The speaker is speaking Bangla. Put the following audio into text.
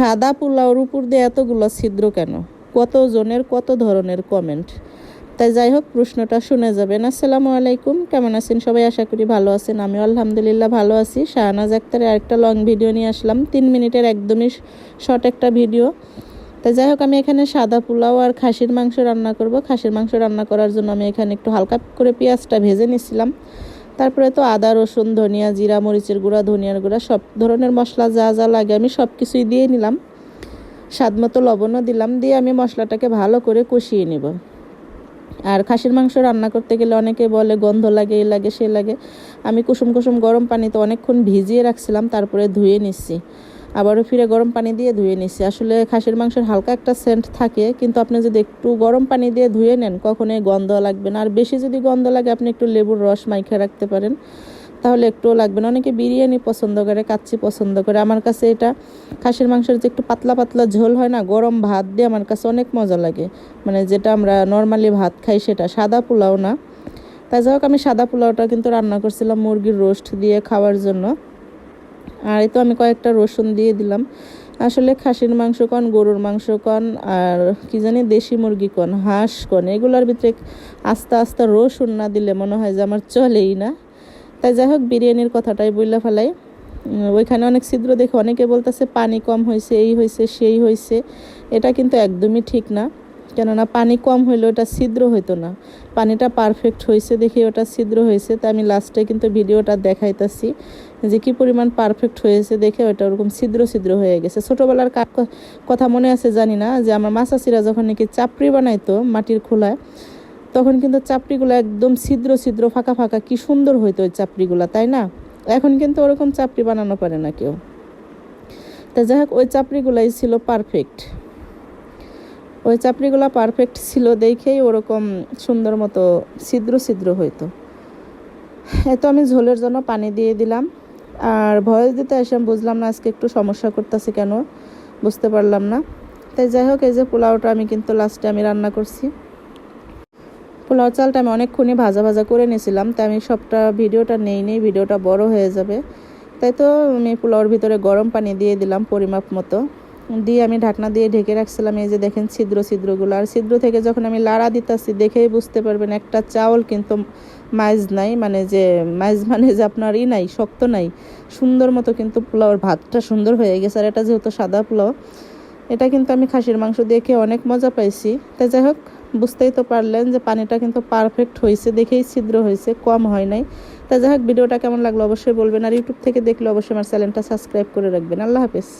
সাদা পোলাওর উপর দিয়ে এতগুলো ছিদ্র কেন? কত জনের কত ধরনের কমেন্ট তাই যাই হোক, প্রশ্নটা শুনে যাবেন। আসসালামু আলাইকুম, কেমন আছেন সবাই? আশা করি ভালো আছেন। আমি আলহামদুলিল্লাহ ভালো আছি। শাহনাজ আক্তারের আরেকটা লং ভিডিও নিয়ে আসলাম। তিন মিনিটের একদমই শর্ট একটা ভিডিও তাই যাই হোক, আমি এখানে সাদা পোলাও আর খাসির মাংস রান্না করব। খাসির মাংস রান্না করার জন্য আমি এখানে একটু হালকা করে পেঁয়াজটা ভেজে নিছিলাম। তারপরে তো আদা, রসুন, ধনিয়া, জিরা, মরিচের গুঁড়া, ধনিয়ার গুঁড়া, সব ধরনের মশলা যা যা লাগে আমি সব কিছুই দিয়ে নিলাম। স্বাদ মতো লবণও দিলাম, দিয়ে আমি মশলাটাকে ভালো করে কষিয়ে নেব। আর খাসির মাংস রান্না করতে গেলে অনেকে বলে গন্ধ লাগে এই লাগে, সে লাগে। আমি কুসুম কুসুম গরম পানিতে অনেকক্ষণ ভিজিয়ে রাখছিলাম, তারপরে ধুয়ে নিচ্ছি। আবারও ফিরে গরম পানি দিয়ে ধুয়ে নিচ্ছি। আসলে খাসির মাংসের হালকা একটা সেন্ট থাকে, কিন্তু আপনি যদি একটু গরম পানি দিয়ে ধুয়ে নেন, কখনোই গন্ধ লাগবে না। আর বেশি যদি গন্ধ লাগে, আপনি একটু লেবুর রস মাইখে রাখতে পারেন। তাহলে একটুও লাগবে না। অনেকে বিরিয়ানি পছন্দ করে, কাচ্চি পছন্দ করে। আমার কাছে এটা খাসির মাংসের যে একটু পাতলা পাতলা ঝোল হয় না, গরম ভাত দিয়ে আমার কাছে অনেক মজা লাগে। মানে যেটা আমরা নর্মালি ভাত খাই সেটা। সাদা পোলাও না। তাই যাই হোক, আমি সাদা পোলাওটা কিন্তু রান্না করছিলাম মুরগির রোস্ট দিয়ে খাওয়ার জন্য। আর তো আমি কয়েকটা রসুন দিয়ে দিলাম। আসলে খাসির মাংস কন, গরুর মাংস কন, আর কি জানি দেশি মুরগি কন, হাঁস কন, এগুলোর ভিতরে আস্তে আস্তে রসুন না দিলে মনে হয় যে আমার চলেই না। তাই যাই হোক, বিরিয়ানির কথাটাই বললে ফেলাই। ওইখানে অনেক ছিদ্র দেখে অনেকে বলতেছে, পানি কম হয়েছে এই হয়েছে সেই হয়েছে এটা কিন্তু একদমই ঠিক না। কেননা পানি কম হইলে ওটা ছিদ্র হইতো না। পানিটা পারফেক্ট হয়েছে দেখে ওটা ছিদ্র হয়েছে তা আমি লাস্টে কিন্তু ভিডিওটা দেখাইতেছি যে কি পরিমাণ পারফেক্ট হয়েছে দেখে ওটা ওরকম ছিদ্র ছিদ্র হয়ে গেছে। ছোটোবেলার কথা মনে আছে জানি না, যে আমার মাসাসিরা যখন নাকি চাপড়ি বানাইতো মাটির খোলায়, তখন কিন্তু চাপড়িগুলো একদম ছিদ্র ছিদ্র, ফাঁকা ফাঁকা, কি সুন্দর হইতো ওই চাপড়িগুলো, তাই না? এখন কিন্তু ওরকম চাপড়ি বানানো পারে না কেউ। তা যাই হোক, ওই চাপড়িগুলাই ছিল পারফেক্ট ওই চাপড়িগুলো পারফেক্ট ছিল দেখেই ওরকম সুন্দর মতো ছিদ্র ছিদ্র হইতো। এতো আমি ঝোলের জন্য পানি দিয়ে দিলাম। আর ভয়েস দিতে এসে বুঝলাম না আজকে একটু সমস্যা করতেছে কেন, বুঝতে পারলাম না। তাই যাই হোক, এই যে পোলাওটা আমি কিন্তু লাস্টে আমি রান্না করছি। পোলাও চালটা আমি অনেকক্ষণই ভাজা ভাজা করে নিয়েছিলাম, তাই আমি সবটা ভিডিওটা নেই নেই, ভিডিওটা বড় হয়ে যাবে। তাই তো আমি পোলাওর ভিতরে গরম পানি দিয়ে দিলাম পরিমাপ মতো। দিয়ে আমি ঢাকনা দিয়ে ঢেকে রাখছিলাম, এই যে দেখেন ছিদ্র ছিদ্রগুলো। আর ছিদ্র থেকে যখন আমি লাড়া দিতেছি, দেখেই বুঝতে পারবেন একটা চাউল কিন্তু মাইজ নাই মানে যে মাইজ মানে যে আপনার ই নাই, শক্ত নাই। সুন্দর মতো কিন্তু পোলাওর ভাতটা সুন্দর হয়ে গেছে, আর এটা যেহেতু সাদা পোলাও, এটা কিন্তু আমি খাসির মাংস দেখে অনেক মজা পাইছি। তাই যাই হোক, বুঝতেই তো পারলেন যে পানিটা কিন্তু পারফেক্ট হয়েছে দেখেই ছিদ্র হয়েছে কম হয় নাই। তাই যাই হোক, ভিডিওটা কেমন লাগল অবশ্যই বলবেন, আর ইউটিউব থেকে দেখলে অবশ্যই আমার চ্যানেলটা সাবস্ক্রাইব করে রাখবেন। আল্লাহ হাফেজ।